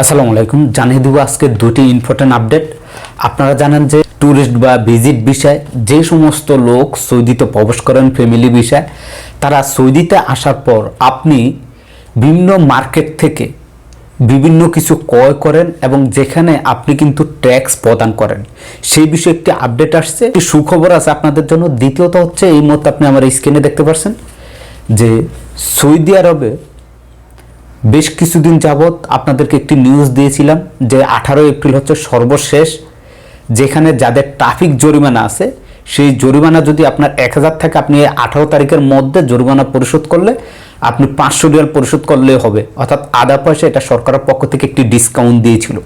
আসসালামু আলাইকুম, জানিয়ে দেবো আজকে দুটি ইম্পর্টেন্ট আপডেট আপনারা জানেন যে ট্যুরিস্ট বা ভিজিট বিষয় যে সমস্ত লোক সৌদিতে প্রবেশ করেন ফ্যামিলি বিষয়, তারা সৌদিতে আসার পর আপনি বিভিন্ন মার্কেট থেকে বিভিন্ন কিছু ক্রয় করেন এবং যেখানে আপনি কিন্তু ট্যাক্স প্রদান করেন। সেই বিষয়ে একটি আপডেট আসছে। একটি সুখবর আছে আপনাদের জন্য। দ্বিতীয়ত হচ্ছে এই মুহূর্তে আপনি আমার স্ক্রিনে দেখতে পাচ্ছেন যে সৌদি আরবে বেশ কিছুদিন যাবৎ আপনাদেরকে একটি নিউজ দিয়েছিলাম যে আঠারো এপ্রিল হচ্ছে সর্বশেষ, যেখানে যাদের ট্রাফিক জরিমানা আছে, সেই জরিমানা যদি আপনার এক হাজার থাকে আপনি আঠারো তারিখের মধ্যে জরিমানা পরিশোধ করলে, আপনি পাঁচশো রিয়াল পরিশোধ করলে হবে। অর্থাৎ আধা পয়সা এটা সরকারের পক্ষ থেকে একটি ডিসকাউন্ট দিয়েছিল।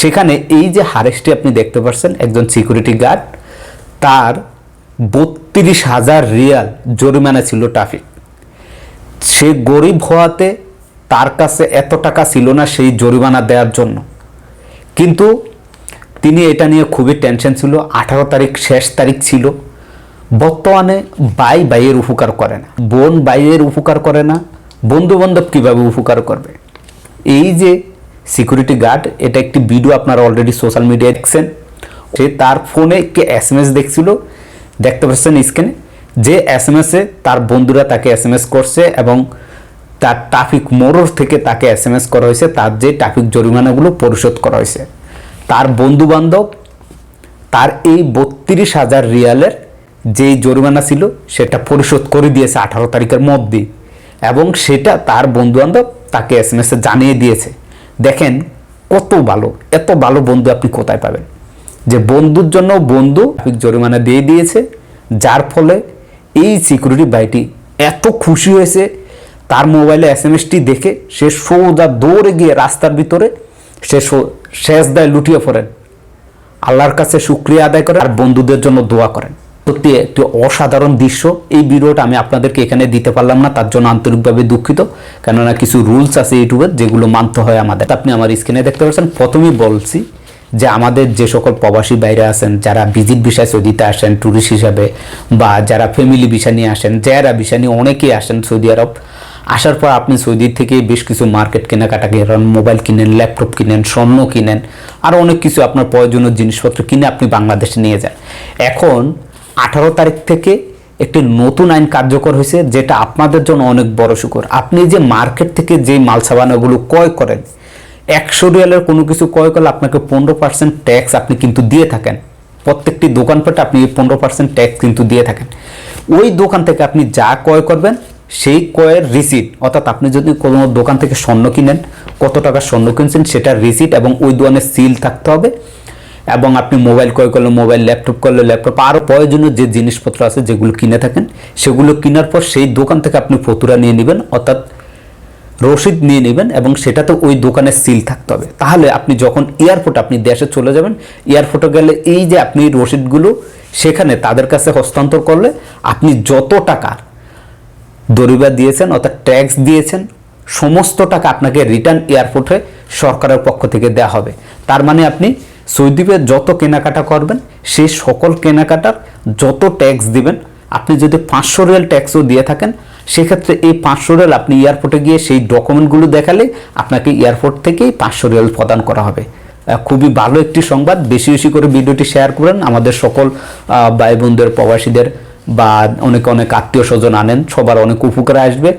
সেখানে এই যে হারেসটি আপনি দেখতে পাচ্ছেন, একজন সিকিউরিটি গার্ড তার বত্রিশ হাজার রিয়াল জরিমানা ছিল ট্রাফিক সে গরিব হওয়াতে তার কাছে এত টাকা ছিল না সেই জরিমানা দেওয়ার জন্য। কিন্তু তিনি এটা নিয়ে খুবই টেনশন ছিল, আঠারো তারিখ শেষ তারিখ ছিল। বর্তমানে বাই বাইয়ের উপকার করে না। বোন বাইয়ের উপকার করে না বন্ধু বান্ধব কীভাবে উপকার করবে? এই যে সিকিউরিটি গার্ড এটা একটি ভিডিও আপনারা অলরেডি সোশ্যাল মিডিয়ায় দেখছেন। সে তার ফোনে কে এস এম এস দেখছিল, দেখতে পাচ্ছেন স্ক্রিনে যে এস এম এসে তার বন্ধুরা তাকে এস এম এস করছে এবং তার ট্রাফিক মোড়র থেকে তাকে এস এম এস করা হয়েছে, তার যে ট্রাফিক জরিমানাগুলো পরিশোধ করা হয়েছে। তার বন্ধু বান্ধব তার এই বত্রিশ হাজার রিয়ালের যেই জরিমানা ছিল, সেটা পরিশোধ করে দিয়েছে আঠারো তারিখের মধ্যে এবং সেটা তার বন্ধু বান্ধব তাকে এস এম এসে জানিয়ে দিয়েছে। দেখেন কত ভালো, এত ভালো বন্ধু আপনি কোথায় পাবেন? যে বন্ধুর জন্য বন্ধু জরিমানা দিয়ে দিয়েছে, যার ফলে এই সিকিউরিটি ভাইটি এত খুশি হয়েছে তার মোবাইলে এস এম এসটি দেখে সে সোজা দৌড়ে গিয়ে রাস্তার ভিতরে সে শেষ দায়, লুটিয়ে পড়েন। আল্লাহর কাছে শুক্রিয়া আদায় করেন আর বন্ধুদের জন্য দোয়া করেন। সত্যি, একটি অসাধারণ দৃশ্য। এই ভিডিওটা আমি আপনাদেরকে এখানে দিতে পারলাম না, তার জন্য আন্তরিকভাবে দুঃখিত। কেননা কিছু রুলস আছে ইউটিউবের যেগুলো মানতে হয় আমাদের। আপনি আমার স্ক্রিনে দেখতে পাচ্ছেন। প্রথমেই বলছি যে আমাদের যে সকল প্রবাসী বাইরে আছেন, যারা ভিজিট বিষয় সৌদিতে আসেন ট্যুরিস্ট হিসাবে বা যারা ফ্যামিলি বিষয় নিয়ে আসেন, যারা বিষয় নিয়ে অনেকেই আসেন সৌদি আরব আসার পর আপনি সৌদি থেকে বেশ কিছু মার্কেট কেনাকাটা করেন মোবাইল কিনেন, ল্যাপটপ কিনেন, স্বর্ণ কিনেন, আর অনেক কিছু আপনার প্রয়োজনীয় জিনিসপত্র কিনে আপনি বাংলাদেশে নিয়ে যান। এখন আঠারো তারিখ থেকে একটি নতুন আইন কার্যকর হয়েছে, যেটা আপনাদের জন্য অনেক বড় সুখর আপনি যে মার্কেট থেকে যে মাল সাবানাগুলো ক্রয় করেন, একশো রিয়ালের কোনো কিছু ক্রয় করলে আপনাকে পনেরো পার্সেন্ট ট্যাক্স আপনি কিন্তু দিয়ে থাকেন। প্রত্যেকটি দোকানপাটে আপনি পনেরো পার্সেন্ট ট্যাক্স কিন্তু দিয়ে থাকেন। ওই দোকান থেকে আপনি যা ক্রয় করবেন সেই ক্রয়ের রিসিট অর্থাৎ আপনি যদি কোনো দোকান থেকে স্বর্ণ কিনেন, কত টাকা স্বর্ণ কিনছেন, সেটার রিসিট এবং ওই দোকানের সিল থাকতে হবে। এবং আপনি মোবাইল ক্রয় করলে মোবাইল ল্যাপটপ করলে ল্যাপটপ আরও প্রয়োজনীয় যে জিনিসপত্র আছে যেগুলো কিনে থাকেন, সেগুলো কেনার পর সেই দোকান থেকে আপনি ফতুরা নিয়ে নেবেন, অর্থাৎ রসিদ নিয়ে নেবেন এবং সেটাতে ওই দোকানের সিল থাকতে হবে। তাহলে আপনি যখন এয়ারপোর্ট আপনি দেশে চলে যাবেন এয়ারপোর্টে গেলে এই যে আপনি রসিদগুলো সেখানে তাদের কাছে হস্তান্তর করলে, আপনি যত টাকা দরিবা দিয়েছেন, অর্থাৎ ট্যাক্স দিয়েছেন, সমস্ত টাকা আপনাকে রিটার্ন এয়ারপোর্টে সরকারের পক্ষ থেকে দেওয়া হবে। তার মানে আপনি সৌদ্বীপে যত কেনাকাটা করবেন সেই সকল কেনাকাটার যত ট্যাক্স দিবেন, আপনি যদি পাঁচশো রিয়াল ট্যাক্সও দিয়ে থাকেন, সেক্ষেত্রে এই পাঁচশো রিয়াল আপনি এয়ারপোর্টে গিয়ে সেই ডকুমেন্টগুলো দেখালে আপনাকে এয়ারপোর্ট থেকেই পাঁচশো রিয়াল প্রদান করা হবে। খুবই ভালো একটি সংবাদ। বেশি বেশি করে ভিডিওটি শেয়ার করেন আমাদের সকল ভাই বোনদের প্রবাসীদের বা অনেক অনেক আত্মীয় স্বজন আনেন সবার অনেক উপকারে আসবে।